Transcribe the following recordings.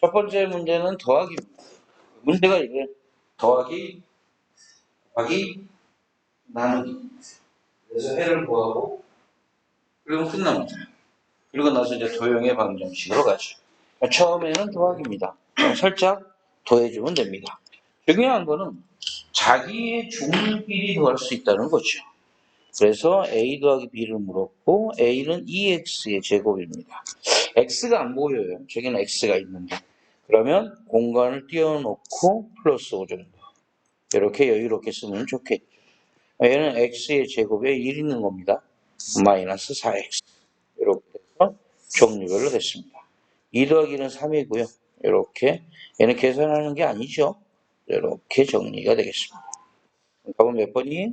첫 번째 문제는 더하기입니다. 문제가 이래 더하기 곱하기 나누기 그래서 해를 구하고 그리고 끝납니다. 그리고 나서 이제 도형의 방정식으로 가죠. 처음에는 더하기입니다. 살짝 더해주면 됩니다. 중요한 거는 자기의 중끼리 더할 수 있다는 거죠. 그래서 a 더하기 b를 물었고 a는 2x의 제곱입니다. X가 안 보여요. 저기는 x가 있는데. 그러면 공간을 띄워놓고 플러스 5 정도. 이렇게 여유롭게 쓰면 좋겠죠. 얘는 x의 제곱에 1 있는 겁니다. 마이너스 4x. 이렇게 해서 종류별로 됐습니다. 2 더하기는 3이고요. 이렇게 얘는 계산하는 게 아니죠. 이렇게 정리가 되겠습니다. 답은 몇 번이에요?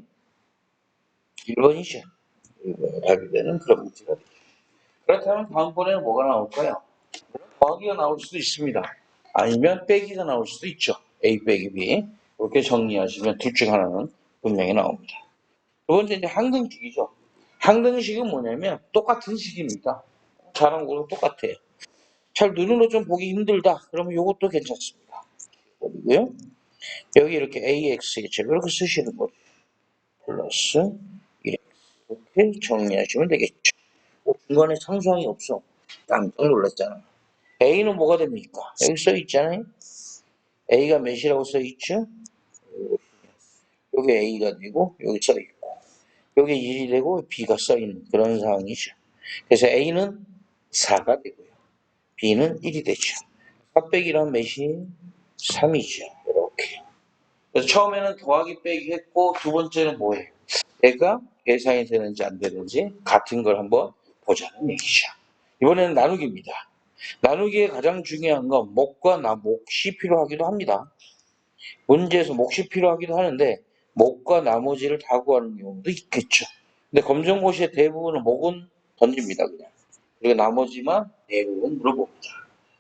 1번이죠. 1번에 답이 되는 그런 문제가 되죠. 그렇다면 다음번에는 뭐가 나올까요? 더하기가 나올 수도 있습니다. 아니면 빼기가 나올 수도 있죠. A 빼기 B. 이렇게 정리하시면 둘 중 하나는 분명히 나옵니다. 두 번째 이제 항등식이죠. 항등식은 뭐냐면 똑같은 식입니다. 잘한 거랑 똑같아요. 잘 누르는 좀 보기 힘들다. 그러면 이것도 괜찮습니다. 그리고요. 여기 이렇게 AX의 제곱 이렇게 쓰시는 거죠. 플러스 1X 이렇게 정리하시면 되겠죠. 뭐 중간에 상수항이 없어. 깜짝 놀랐잖아. A는 뭐가 됩니까? 여기 써 있잖아요. A가 몇이라고 써 있죠? 여기 A가 되고 여기 써 있고 여기 1이 되고 B가 써 있는 그런 상황이죠. 그래서 A는 4가 되고요. B는 1이 되죠. 4 빼기란 몇이? 3이죠. 이렇게. 그래서 처음에는 더하기 빼기 했고 두 번째는 뭐예요? 얘가 계산이 되는지 안 되는지 같은 걸 한번 보자는 얘기죠. 이번에는 나누기입니다. 나누기의 가장 중요한 건 목과 나, 몫이 필요하기도 합니다. 문제에서 몫이 필요하기도 하는데 목과 나머지를 다 구하는 경우도 있겠죠. 근데 검정고시의 대부분은 목은 던집니다. 그냥. 그리고 나머지만 대부분 물어봅니다.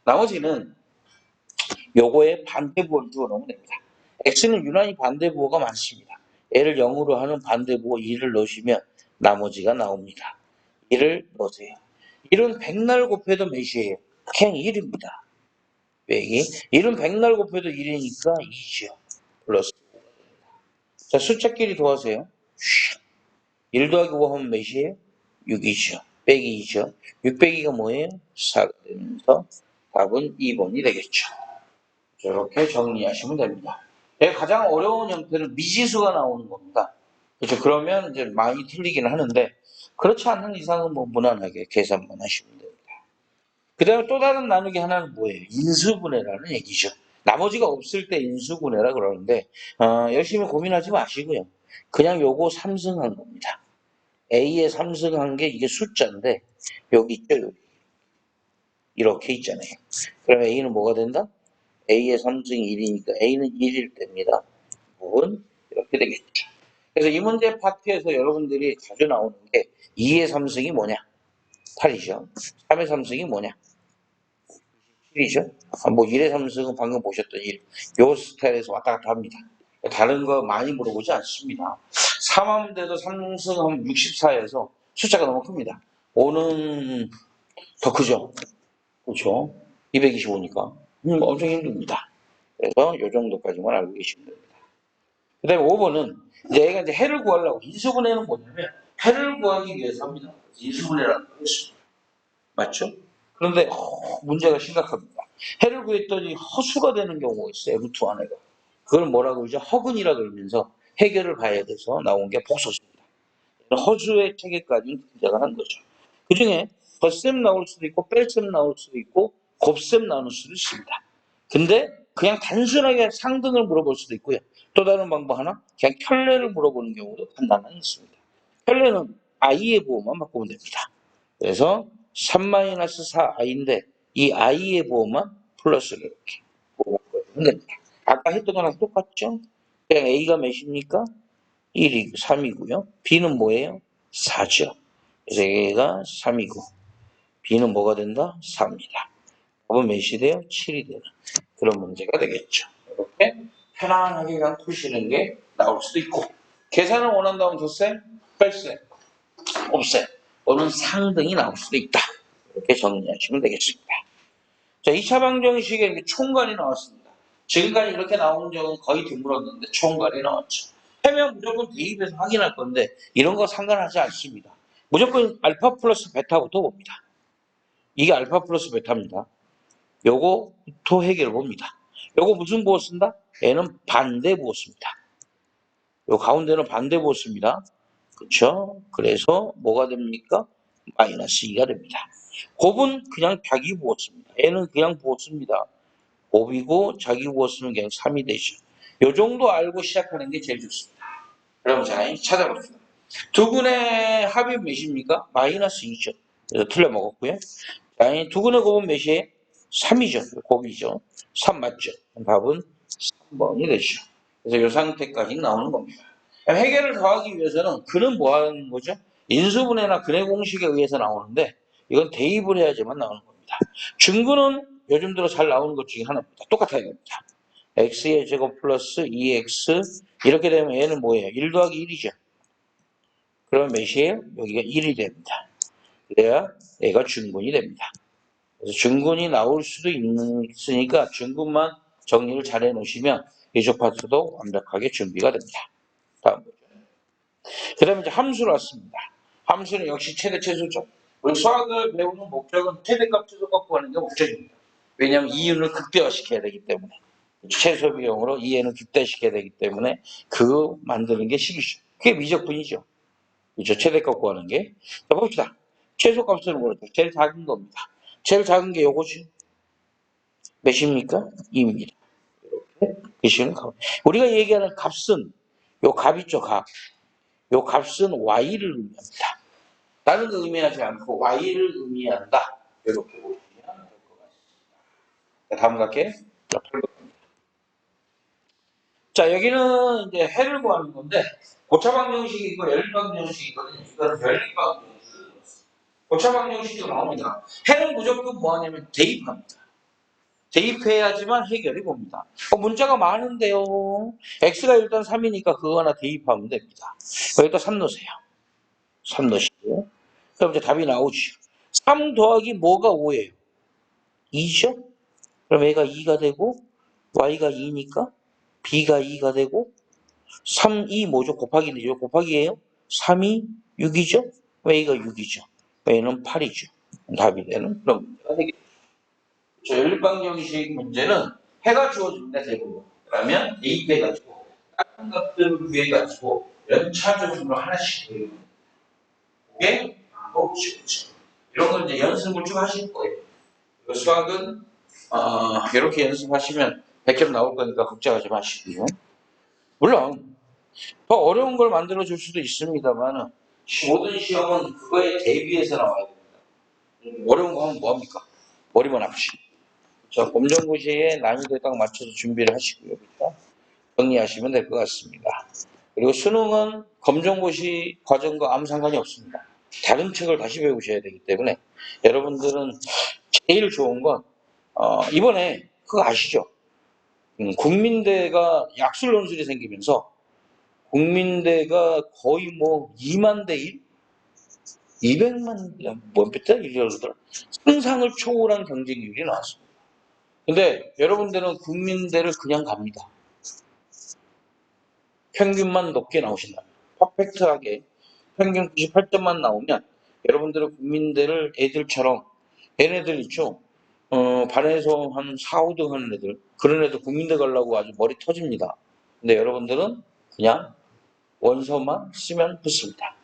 나머지는 요거의 반대부호를 주어놓으면 됩니다. x는 유난히 반대부호가 많습니다. 얘를 0으로 하는 반대부호 2를 넣으시면 나머지가 나옵니다. 1을 넣으세요. 1은 백날 곱해도 몇이에요? 그냥 1입니다. 빼기 1은 백날 곱해도 1이니까 2죠. 플러스 자 숫자끼리 더하세요. 1 더하기 5 하면 몇이에요? 6이죠. 빼기 2죠. 6 빼기가 뭐예요? 4가 되면서 답은 2번이 되겠죠. 이렇게 정리하시면 됩니다. 예, 가장 어려운 형태는 미지수가 나오는 겁니다. 그렇죠. 그러면 이제 많이 틀리기는 하는데 그렇지 않는 이상은 뭐 무난하게 계산만 하시면 됩니다. 그 다음에 또 다른 나누기 하나는 뭐예요? 인수분해라는 얘기죠. 나머지가 없을 때 인수분해라 그러는데 어, 열심히 고민하지 마시고요. 그냥 요거 삼승한 겁니다. A에 삼승한 게 이게 숫자인데 여기 있죠. 여기. 이렇게 있잖아요. 그럼 A는 뭐가 된다? A의 3승이 1이니까 A는 1일 때입니다. 부분 이렇게 되겠죠. 그래서 이 문제 파트에서 여러분들이 자주 나오는 게 2의 3승이 뭐냐? 8이죠. 3의 3승이 뭐냐? 7이죠. 아, 뭐 1의 3승은 방금 보셨던 1. 요 스타일에서 왔다 갔다 합니다. 다른 거 많이 물어보지 않습니다. 3하면 3승하면 64에서 숫자가 너무 큽니다. 5는 더 크죠. 그렇죠. 225니까. 음, 엄청 힘듭니다. 그래서 이 정도까지만 알고 계시면 됩니다. 그 다음에 5번은 이제 얘가 이제 해를 구하려고 인수분해는 뭐냐면 해를 구하기 위해서 합니다. 인수분해라는 거 했습니다. 맞죠? 그런데 어, 문제가 심각합니다. 해를 구했더니 허수가 되는 경우가 있어요. 루트 안에가. 그걸 뭐라고 그러죠? 허근이라 그러면서 해결을 봐야 돼서 나온 게 복소입니다. 허수의 체계까지 등장을 한 거죠. 그 중에 덧셈 나올 수도 있고 뺄셈 나올 수도 있고 곱셈 나눌 수도 있습니다. 근데 그냥 단순하게 상등을 물어볼 수도 있고요. 또 다른 방법 하나, 그냥 켤레를 물어보는 경우도 간단한 있습니다. 켤레는 i의 부호만 바꾸면 됩니다. 그래서 3-4i인데 이 i의 부호만 플러스를 이렇게 바꾸면 됩니다. 아까 했던 거랑 똑같죠? 그냥 a가 몇입니까? 1이 3이고요. b는 뭐예요? 4죠. 그래서 a가 3이고 b는 뭐가 된다? 4입니다. 답은 몇이 돼요? 7이 되는 그런 문제가 되겠죠. 이렇게 편안하게 그냥 푸시는 게 나올 수도 있고 계산을 원한다면 덧셈, 뺄셈, 곱셈 또는 상등이 나올 수도 있다. 이렇게 정리하시면 되겠습니다. 자, 2차 방정식에 총괄이 나왔습니다. 지금까지 이렇게 나오는 적은 거의 드물었는데 총괄이 나왔죠. 해면 무조건 대입해서 확인할 건데 이런 거 상관하지 않습니다. 무조건 알파 플러스 베타부터 봅니다. 이게 알파 플러스 베타입니다. 요거부터 해결 봅니다. 요거 무슨 부호 쓴다? 얘는 반대 부호 씁니다. 요 가운데는 반대 부호 씁니다. 그렇죠? 그래서 뭐가 됩니까? 마이너스 2가 됩니다. 곱은 그냥 자기 부호 씁니다. 얘는 그냥 부호 씁니다. 곱이고 자기 부호 쓰면 그냥 3이 되죠. 요 정도 알고 시작하는 게 제일 좋습니다. 그럼 자, 찾아봅시다. 두 분의 합이 몇입니까? 마이너스 2죠. 그래서 틀려 먹었고요. 자, 이두 분의 곱은 몇이에요? 3이죠. 곱이죠. 3 맞죠? 답은 3번이 되죠. 그래서 이 상태까지 나오는 겁니다. 해결을 더하기 위해서는 그는 뭐 하는 거죠? 인수분해나 근해 공식에 의해서 나오는데 이건 대입을 해야지만 나오는 겁니다. 증구는 요즘 들어 잘 나오는 것 중에 하나입니다. 똑같아야 됩니다. x의 제곱 플러스 2x 이렇게 되면 얘는 뭐예요? 1 더하기 1이죠. 그러면 몇이에요? 여기가 1이 됩니다. 그래야 얘가 증군이 됩니다. 증군이 나올 수도 있으니까 증군만 정리를 잘 해놓으시면 이쪽 파트도 완벽하게 준비가 됩니다. 다음 보죠. 그 다음에 이제 함수로 왔습니다. 함수는 역시 최대 최소죠. 우리 수학을 배우는 목적은 최대값 최소값 구하는 게 목적입니다. 왜냐하면 이윤을 극대화시켜야 되기 때문에 최소 비용으로 이해는 극대화시켜야 되기 때문에 그거 만드는 게 식이죠. 그게 미적분이죠. 그렇죠. 최대값 구하는 게. 자 봅시다. 최소값을 모르죠. 제일 작은 겁니다. 제일 작은 게 요거지. 몇입니까? 2입니다. 이렇게 보시면 값. 우리가 얘기하는 값은 요 값 있죠, 값. 요 값은 y를 의미합니다. 다른 거 의미하지 않고 y를 의미한다. 이렇게 보시면 될 것 같습니다. 자, 다음 갈게. 자, 여기는 이제 해를 구하는 건데 고차방 정식이 있고 연립방 정식이 있거든요. 이건 연립방 정식. 고차방 정식도 나옵니다. 해는 무조건 뭐 하냐면 대입합니다. 대입해야지만 해결이 봅니다. 어, 문자가 많은데요. x가 일단 3이니까 그거 하나 대입하면 됩니다. 여기다 3 넣으세요. 3 넣으시고. 그럼 이제 답이 나오죠. 3 더하기 뭐가 5예요? 2죠? 그럼 얘가 2가 되고 y가 2니까 b가 2가 되고 3, 2 뭐죠? 곱하기 되죠? 곱하기예요? 3이 6이죠? y가 6이죠? Y는 8이죠. 답이 되는 그런 문제가 되겠죠. 저 연립방 정식 문제는 해가 주어집니다, 대부분. 그러면 대입해가지고 다른 것들을 구해가지고 연차적으로 하나씩 배우는 그게 방법이죠. 이런 걸 이제 연습을 쭉 하실 거예요. 수학은 어, 이렇게 연습하시면 100점 나올 거니까 걱정하지 마시고요. 물론 더 어려운 걸 만들어 줄 수도 있습니다만 모든 시험은 그거에 대비해서 나와야 됩니다. 어려운 거 하면 뭐합니까? 머리만 아프시고. 자, 검정고시에 난이도에 딱 맞춰서 준비를 하시고요. 그렇죠? 정리하시면 될 것 같습니다. 그리고 수능은 검정고시 과정과 아무 상관이 없습니다. 다른 책을 다시 배우셔야 되기 때문에 여러분들은 제일 좋은 건 어, 이번에 그거 아시죠? 음, 국민대가 약술 논술이 생기면서 국민대가 거의 뭐 2만 대 1? 200만 뭐몇 대 1이더라 상상을 초월한 경쟁률이 나왔습니다. 근데 여러분들은 국민대를 그냥 갑니다. 평균만 높게 나오신다. 퍼펙트하게 평균 98점만 나오면 여러분들은 국민대를 애들처럼 얘네들 있죠. 어, 반에서 한 4, 5등 하는 애들 그런 애들 국민대 가려고 아주 머리 터집니다. 근데 여러분들은 그냥 원서만 쓰면 붙습니다.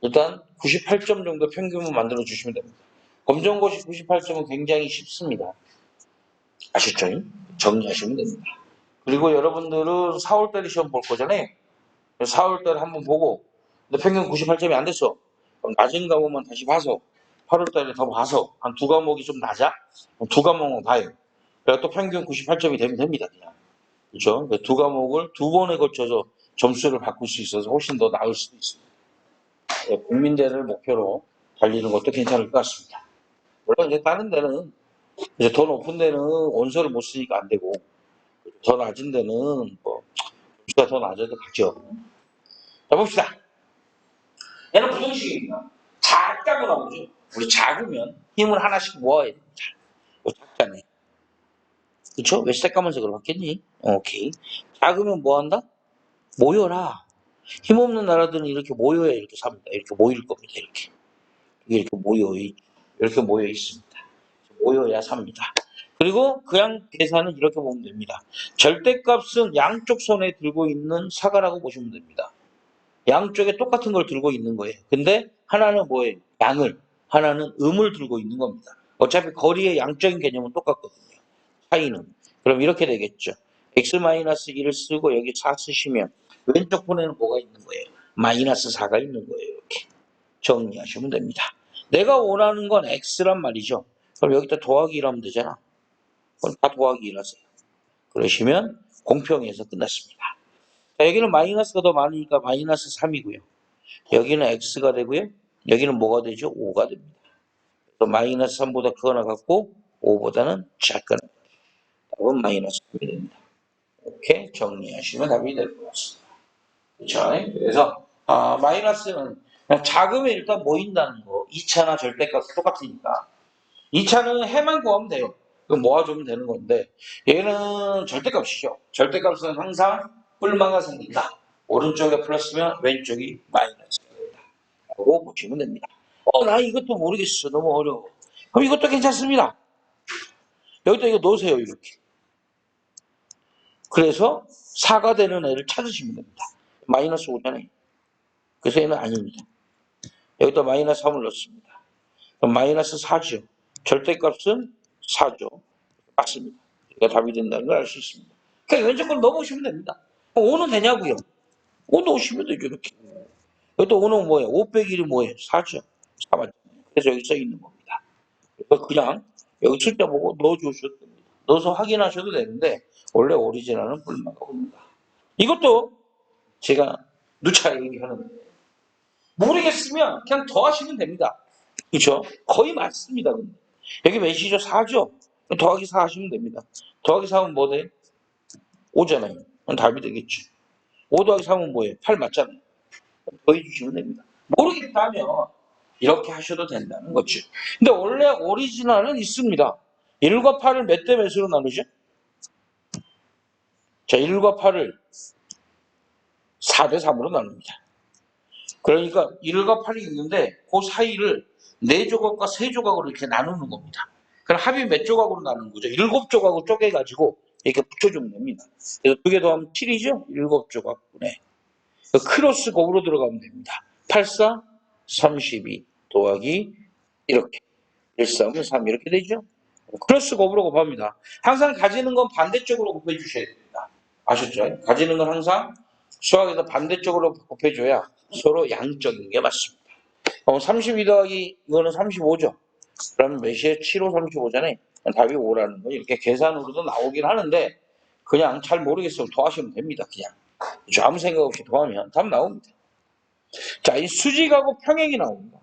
일단 98점 정도 평균을 만들어 주시면 됩니다. 검정고시 98점은 굉장히 쉽습니다. 아셨죠? 정리하시면 됩니다. 그리고 여러분들은 4월달에 시험 볼 거잖아요. 4월달에 한번 보고 근데 평균 98점이 안 됐어. 그럼 낮은 과목만 다시 봐서 8월달에 더 봐서 한 두 과목이 좀 낮아? 두 과목만 봐요. 그래서 또 평균 98점이 되면 됩니다. 그냥. 그렇죠? 두 과목을 두 번에 걸쳐서 점수를 바꿀 수 있어서 훨씬 더 나을 수도 있습니다. 예, 국민대를 목표로 달리는 것도 괜찮을 것 같습니다. 물론 이제 다른 데는 이제 더 높은 데는 원서를 못 쓰니까 안 되고 더 낮은 데는 뭐 점수가 더 낮아도 가죠. 자 봅시다. 얘는 부정식입니다. 작다고 나오죠. 우리 작으면 힘을 하나씩 모아야 됩니다. 이거 작잖아요. 그쵸? 왜 새까만색으로 바뀌었니? 오케이. 작으면 뭐 한다? 모여라. 힘없는 나라들은 이렇게 모여야 이렇게 삽니다. 이렇게 모일 겁니다. 이렇게. 이렇게 모여, 있- 이렇게 모여 있습니다. 모여야 삽니다. 그리고 그냥 계산은 이렇게 보면 됩니다. 절대값은 양쪽 손에 들고 있는 사과라고 보시면 됩니다. 양쪽에 똑같은 걸 들고 있는 거예요. 근데 하나는 뭐예요? 양을, 하나는 음을 들고 있는 겁니다. 어차피 거리의 양적인 개념은 똑같거든요. 차이는. 그럼 이렇게 되겠죠. x-1을 쓰고 여기 4 쓰시면 왼쪽 편에는 뭐가 있는 거예요? 마이너스 4가 있는 거예요. 이렇게 정리하시면 됩니다. 내가 원하는 건 x란 말이죠. 그럼 여기다 더하기 1하면 되잖아. 그럼 다 더하기 1 하세요. 그러시면 공평해서 끝났습니다. 자, 여기는 마이너스가 더 많으니까 마이너스 3이고요. 여기는 x가 되고요. 여기는 뭐가 되죠? 5가 됩니다. 또 마이너스 3보다 크거나 같고 5보다는 작거나 답은 마이너스 3이 됩니다. 이렇게 정리하시면 답이 될 것 같습니다. 그렇죠? 그래서 아, 마이너스는 작으면 일단 모인다는 거. 2차나 절대값 똑같으니까. 2차는 해만 구하면 돼요. 그 모아주면 되는 건데 얘는 절대값이죠. 절대값은 항상 뿔마가 생긴다. 오른쪽에 플러스면 왼쪽이 마이너스가 된다. 라고 보시면 됩니다. 어, 나 이것도 모르겠어. 너무 어려워. 그럼 이것도 괜찮습니다. 여기다 이거 넣으세요. 이렇게. 그래서 4가 되는 애를 찾으시면 됩니다. 마이너스 5잖아요. 그래서 얘는 아닙니다. 여기다 마이너스 3을 넣습니다. 마이너스 4죠. 절대값은 4죠. 맞습니다. 이게 답이 된다는 걸 알 수 있습니다. 그냥 왼쪽걸 넣어보시면 됩니다. 5는 되냐고요? 5 넣으시면 되죠. 이렇게. 여기다 5는 뭐예요? 5 빼기 1이 뭐예요? 4죠. 4 맞잖아요. 그래서 여기 써 있는 겁니다. 그냥 여기 칠자 보고 넣어주셔도 됩니다. 넣어서 확인하셔도 되는데 원래 오리지널은 불마가 옵니다. 이것도 제가 누차 얘기하는 모르겠으면 그냥 더 하시면 됩니다. 그렇죠? 거의 맞습니다. 근데. 여기 몇이죠? 4죠? 더하기 4 하시면 됩니다. 더하기 4면 뭐 돼? 5잖아요. 그럼 답이 되겠죠. 5 더하기 3은 뭐예요? 8 맞잖아요. 더해 주시면 됩니다. 모르겠다면 이렇게 하셔도 된다는 거죠. 근데 원래 오리지널은 있습니다. 1과 8을 몇 대 몇으로 나누죠? 자, 1과 8을 4대 3으로 나눕니다. 그러니까 1과 8이 있는데 그 사이를 4조각과 3조각으로 이렇게 나누는 겁니다. 그럼 합이 몇 조각으로 나누는 거죠? 7조각으로 쪼개가지고 이렇게 붙여주면 됩니다. 그래서 두 개 더하면 7이죠? 7조각분에. 크로스 곱으로 들어가면 됩니다. 8, 4, 32 더하기 이렇게 1, 3, 3 이렇게 되죠? 크로스 곱으로 곱합니다. 항상 가지는 건 반대쪽으로 곱해 주셔야 됩니다. 아셨죠? 가지는 건 항상 수학에서 반대쪽으로 곱해줘야 서로 양적인 게 맞습니다. 어, 32 더하기 이거는 35죠. 그러면 몇이에요? 7, 5, 35잖아요. 답이 5라는 거 이렇게 계산으로도 나오긴 하는데 그냥 잘 모르겠으면 더하시면 됩니다. 그냥 그죠? 아무 생각 없이 더하면 답 나옵니다. 자, 이 수직하고 평행이 나옵니다.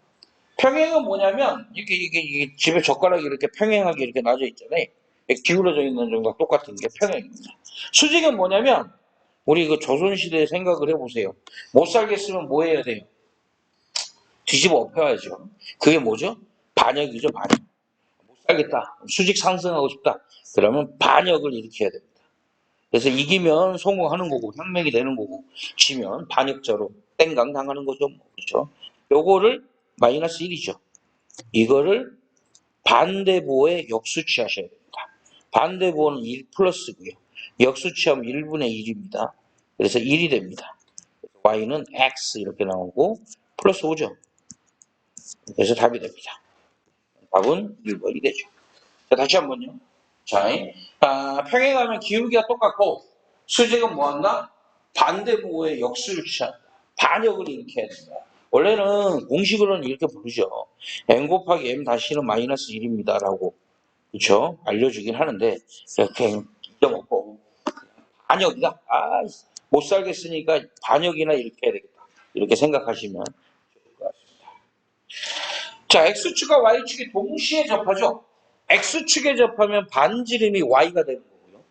평행은 뭐냐면 이게 이게, 이게 집에 젓가락이 이렇게 평행하게 이렇게 놔져 있잖아요. 기울어져 있는 정도가 똑같은 게 평행입니다. 수직은 뭐냐면 우리 그 조선시대 생각을 해보세요. 못 살겠으면 뭐 해야 돼요? 뒤집어 엎어야죠. 그게 뭐죠? 반역이죠, 반역. 못 살겠다. 수직 상승하고 싶다. 그러면 반역을 일으켜야 됩니다. 그래서 이기면 성공하는 거고, 혁명이 되는 거고, 지면 반역자로 땡강 당하는 거죠. 뭐. 그렇죠? 요거를 마이너스 1이죠. 이거를 반대보에 역수치 하셔야 됩니다. 반대보는 1 플러스고요. 역수치하면 1분의 1입니다. 그래서 1이 됩니다. y는 x 이렇게 나오고 플러스 5죠. 그래서 답이 됩니다. 답은 1번이 되죠. 자, 다시 한 번요. 자, 아, 평행하면 기울기가 똑같고 수직은 뭐한다? 반대부호의 역수를 취한다. 반역을 일으켜야 된다. 원래는 공식으로는 이렇게 부르죠. n 곱하기 m 다시는 마이너스 1입니다. 라고 그렇죠? 알려주긴 하는데 그냥 반역이다. 아, 못 살겠으니까 반역이나 이렇게 해야 되겠다. 이렇게 생각하시면 좋을 것 같습니다. 자, X축과 Y축이 동시에 접하죠. X축에 접하면 반지름이 Y가 되는 거고요.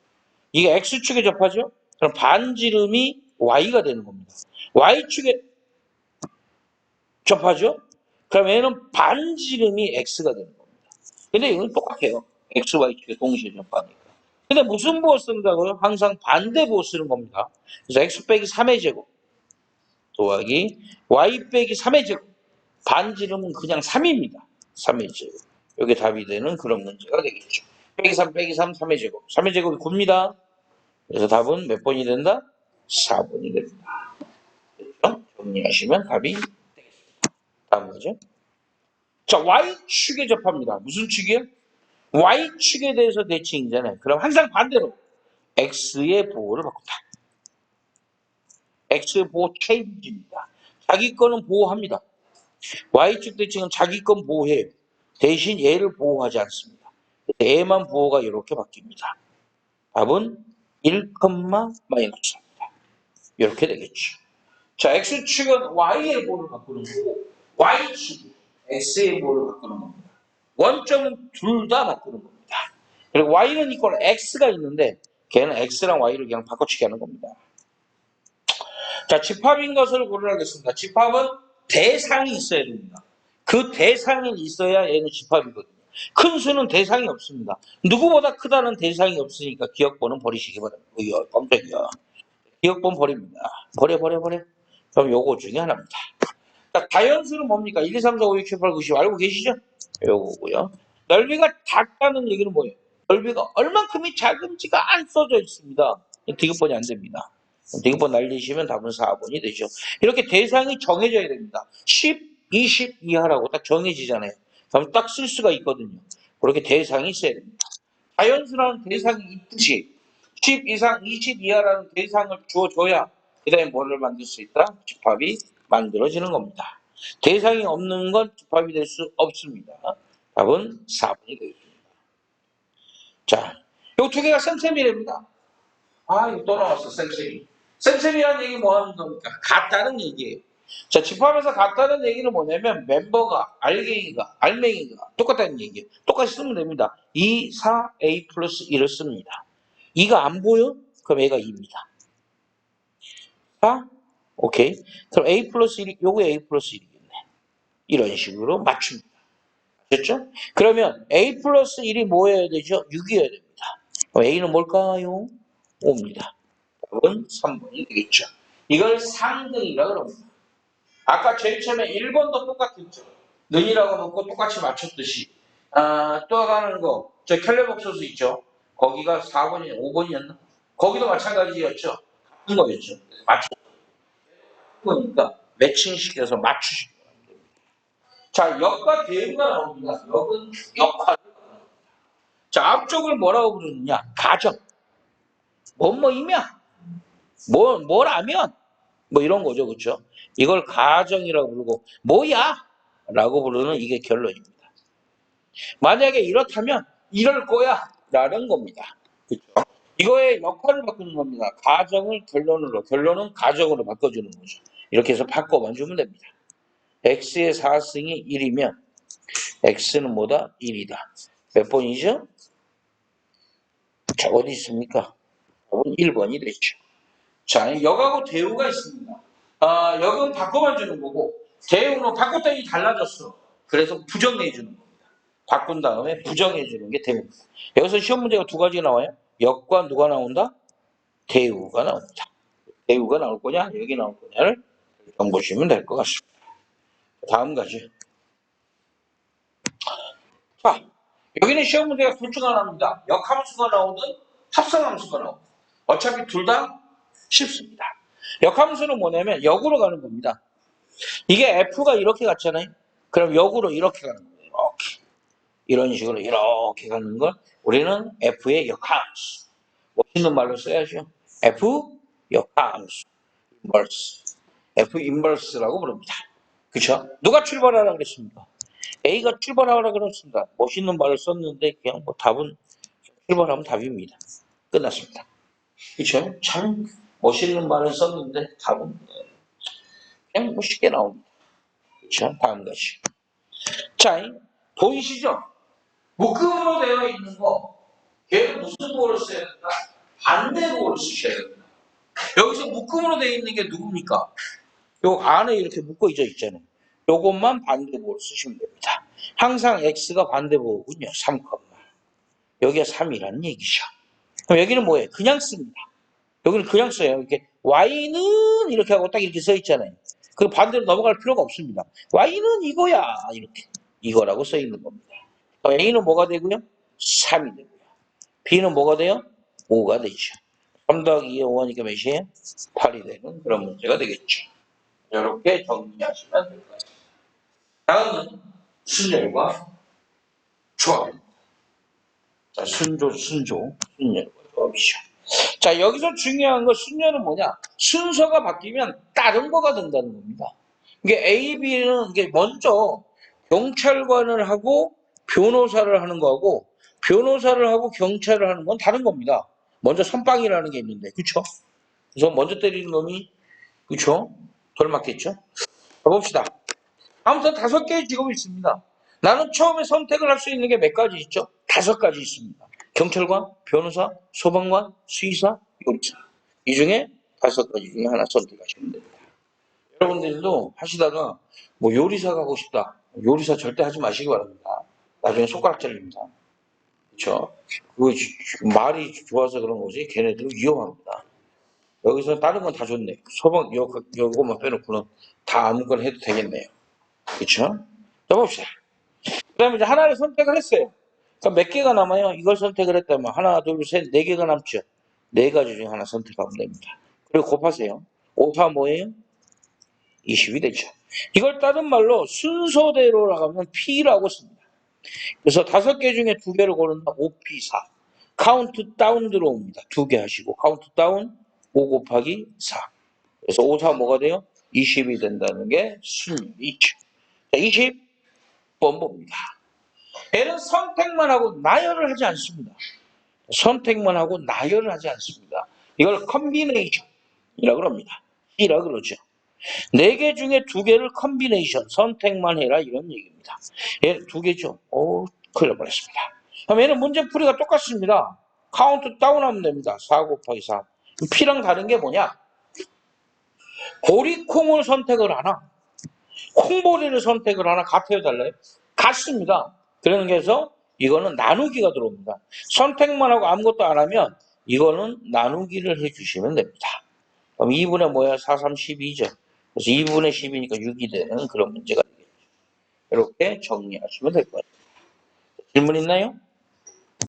이게 X축에 접하죠. 그럼 반지름이 Y가 되는 겁니다. Y축에 접하죠. 그럼 얘는 반지름이 X가 되는 겁니다. 근데 이건 똑같아요. X, Y 측에 동시에 접하니까. 근데 무슨 부호 쓴다고요? 항상 반대 부호 쓰는 겁니다. 그래서 X 빼기 3의 제곱 더하기 Y 빼기 3의 제곱 반지름은 그냥 3입니다. 3의 제곱. 이게 답이 되는 그런 문제가 되겠죠. 빼기 3 빼기 3 3의 제곱. 3의 제곱이 9입니다. 그래서 답은 몇 번이 된다? 4번이 됩니다. 됐죠? 정리하시면 답이 되겠습니다. 다음 거죠. 자, Y축에 접합니다. 무슨 축이요? Y축에 대해서 대칭이잖아요. 그럼 항상 반대로 X의 보호를 바꾼다. X의 보호 체인지입니다. 자기 거는 보호합니다. Y축 대칭은 자기 건 보호해요. 대신 얘를 보호하지 않습니다. 얘만 보호가 이렇게 바뀝니다. 답은 1, 마이너스입니다. 이렇게 되겠죠. 자, X축은 Y의 보호를 바꾸는 거고 Y축은 X의 보호를 바꾸는 겁니다. 원점은 둘 다 바꾸는 겁니다. 그리고 Y는 이꼴 X가 있는데 걔는 X랑 Y를 그냥 바꿔치기 하는 겁니다. 자, 집합인 것을 고르라겠습니다. 집합은 대상이 있어야 됩니다. 그 대상이 있어야 얘는 집합이거든요. 큰 수는 대상이 없습니다. 누구보다 크다는 대상이 없으니까 기억번은 버리시기 바랍니다. 어이야, 깜짝이야. 기억번 버립니다. 버려, 버려, 버려. 그럼 요거 중에 하나입니다. 자, 다연수는 뭡니까? 1, 2, 3, 4, 5, 6, 7, 8, 9, 10 알고 계시죠? 요거고요. 넓이가 작다는 얘기는 뭐예요? 넓이가 얼만큼이 작은지가 안 써져 있습니다. 디귿번이 안 됩니다. 디귿번 날리시면 답은 4번이 되죠. 이렇게 대상이 정해져야 됩니다. 10, 20 이하라고 딱 정해지잖아요. 그럼 딱 쓸 수가 있거든요. 그렇게 대상이 있어야 됩니다. 자연수라는 대상이 있듯이 10 이상 20 이하라는 대상을 주어줘야 그 다음에 뭐를 만들 수 있다? 집합이 만들어지는 겁니다. 대상이 없는 건 집합이 될 수 없습니다. 답은 4번이 되겠습니다. 자, 요 두 개가 쌤쌤이랍니다. 아, 이거 또 나왔어, 쌤쌤이. 쌤쌤이라는 얘기 뭐 하는 겁니까? 같다는 얘기예요. 자, 집합에서 같다는 얘기는 뭐냐면 멤버가, 알갱이가, 알맹이가 똑같다는 얘기예요. 똑같이 쓰면 됩니다. 2, 4, A 플러스 1을 씁니다. 2가 안 보여? 그럼 A가 2입니다. 4? 오케이. 그럼 A 플러스 1, 요게 A 플러스 1이겠네. 이런 식으로 맞춥니다. 됐죠? 그러면 A 플러스 1이 뭐여야 되죠? 6이어야 됩니다. A는 뭘까요? 5입니다. 답은 3번이 되겠죠. 이걸 상등이라 그럽니다. 아까 제일 처음에 1번도 똑같았죠. 는이라고 놓고 똑같이 맞췄듯이. 아, 또 하는 거, 저 켈레복소스 있죠. 거기가 4번이, 5번이었나? 거기도 마찬가지였죠. 같은 거였죠. 맞춰. 거니까 매칭시켜서 바랍니다. 자, 역과 대응가 나옵니다. 역은 역할. 자, 앞쪽을 뭐라고 부르느냐? 가정. 뭐뭐이면, 뭐, 뭐라면, 뭐 이런 거죠. 그렇죠? 이걸 가정이라고 부르고, 뭐야? 라고 부르는 이게 결론입니다. 만약에 이렇다면, 이럴 거야. 라는 겁니다. 그렇죠? 이거의 역할을 바꾸는 겁니다. 가정을 결론으로, 결론은 가정으로 바꿔주는 거죠. 이렇게 해서 바꿔만 주면 됩니다. X의 4승이 1이면 x는 뭐다? 1이다. 몇 번이죠? 자, 어디 있습니까? 답은 1번이 되죠. 자, 역하고 대우가 있습니다. 아, 역은 바꿔만 주는 거고 대우는 바꿨더니 달라졌어. 그래서 부정해 주는 겁니다. 바꾼 다음에 부정해 주는 게 대우입니다. 여기서 시험 문제가 두 가지 나와요. 역과 누가 나온다? 대우가 나옵니다. 대우가 나올 거냐, 여기 나올 거냐를 좀 보시면 될 것 같습니다. 다음 가죠. 자, 여기는 시험 문제가 둘 중 하나입니다. 역함수가 나오든 합성함수가 나오든 어차피 둘 다 쉽습니다. 역함수는 뭐냐면 역으로 가는 겁니다. 이게 F가 이렇게 갔잖아요. 그럼 역으로 이렇게 가는 거예요. 이렇게. 이런 식으로 이렇게 가는 걸 우리는 F의 역함수. 멋있는 말로 써야죠. F 역함수. 인버스. F 인버스라고 부릅니다. 그쵸? 누가 출발하라 그랬습니까? A가 출발하라 그랬습니다. 멋있는 말을 썼는데 그냥 뭐 답은 출발하면 답입니다. 끝났습니다. 그쵸? 참 멋있는 말을 썼는데 답은 그냥 뭐 쉽게 나옵니다. 그쵸? 다음 것이. 자, 보이시죠? 묶음으로 되어 있는 거 걔는 무슨 보호를 써야 된다? 반대 보호를 쓰셔야 됩니다. 여기서 묶음으로 되어 있는 게 누굽니까? 요 안에 이렇게 묶어져 있잖아요. 요것만 반대보호를 쓰시면 됩니다. 항상 x가 반대보호군요. 3, 여기가 3이라는 얘기죠. 그럼 여기는 뭐예요? 그냥 씁니다. 여기는 그냥 써요. 이렇게 y는 이렇게 하고 딱 이렇게 써 있잖아요. 그 반대로 넘어갈 필요가 없습니다. y는 이거야 이렇게 이거라고 써 있는 겁니다. a는 뭐가 되고요? 3이 되고요. b는 뭐가 돼요? 5가 되죠. 3 더하기 2의 5하니까 몇이에요? 8이 되는 그런 문제가 되겠죠. 이렇게 정리하시면 될 거예요. 다음은 순열과 조합입니다. 자, 순조, 순조, 순열과 조합이죠. 자, 여기서 중요한 건 순열은 뭐냐? 순서가 바뀌면 다른 거가 된다는 겁니다. 이게 A, B는 이게 먼저 경찰관을 하고 변호사를 하는 거하고 변호사를 하고 경찰을 하는 건 다른 겁니다. 먼저 선빵이라는 게 있는데, 그쵸? 그래서 먼저 때리는 놈이, 그쵸? 덜 맞겠죠? 자, 봅시다. 아무튼 다섯 개의 직업이 있습니다. 나는 처음에 선택을 할 수 있는 게 몇 가지 있죠? 다섯 가지 있습니다. 경찰관, 변호사, 소방관, 수의사, 요리사. 이 중에 다섯 가지 중에 하나 선택하시면 됩니다. 여러분들도 하시다가 뭐 요리사 가고 싶다. 요리사 절대 하지 마시기 바랍니다. 나중에 손가락 잘립니다. 그렇죠? 지- 말이 좋아서 그런 거지. 걔네들은 위험합니다. 여기서 다른 건 다 좋네. 소방 요 요거만 빼놓고는 다 아무거나 해도 되겠네요. 그렇죠? 자 봅시다. 그 다음에 이제 하나를 선택을 했어요. 그럼 몇 개가 남아요? 이걸 선택을 했다면 하나, 둘, 셋, 네 개가 남죠. 네 가지 중에 하나 선택하면 됩니다. 그리고 곱하세요. 5, 4 뭐예요? 20이 되죠. 이걸 다른 말로 순서대로 나가면 P라고 씁니다. 그래서 다섯 개 중에 두 개를 고른다. 5P4. 카운트 다운 들어옵니다. 두 개 하시고 카운트 다운 5 곱하기 4. 그래서 5, 4 뭐가 돼요? 20이 된다는 게 순이죠. 자, 20번 봅니다. 얘는 선택만 하고 나열을 하지 않습니다. 선택만 하고 나열을 하지 않습니다. 이걸 컨비네이션이라고 합니다. 이라 그러죠. 네 개 중에 두 개를 컨비네이션, 선택만 해라 이런 얘기입니다. 얘는 두 개죠. 오, 큰일 날 뻔했습니다. 그럼 얘는 문제풀이가 똑같습니다. 카운트 다운하면 됩니다. 4 곱하기 3. P랑 다른 게 뭐냐? 보리콩을 선택을 하나, 콩보리를 선택을 하나 같아요, 달라요? 같습니다. 그래서 이거는 나누기가 들어옵니다. 선택만 하고 아무것도 안 하면 이거는 나누기를 해주시면 됩니다. 그럼 2분의 뭐야? 4, 3, 12죠. 그래서 2분의 10이니까 6이 되는 그런 문제가 되겠죠. 이렇게 정리하시면 될 거예요. 질문 있나요?